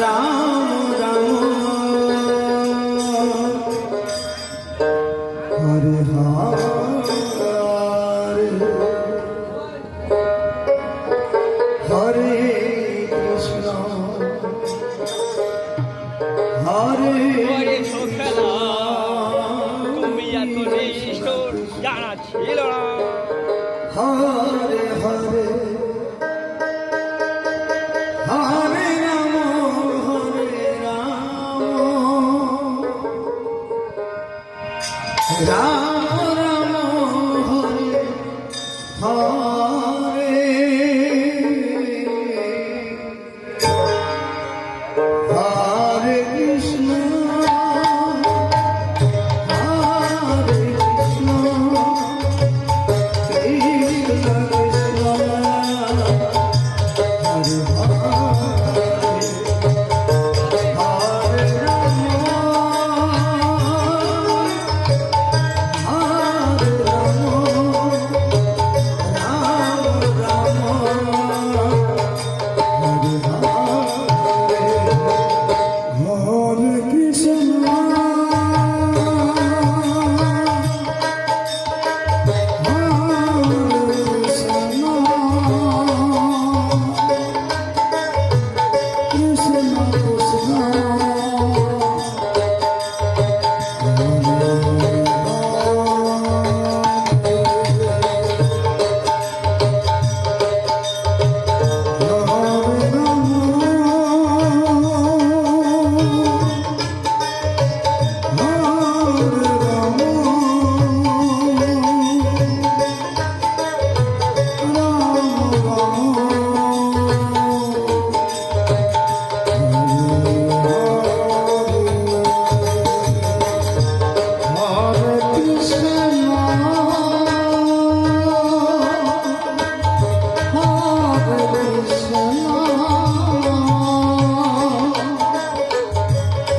राम হরে ছিল না। হরে হরে। হরে রাম হরে Ram. Ram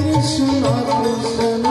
Neredesin ağrı sen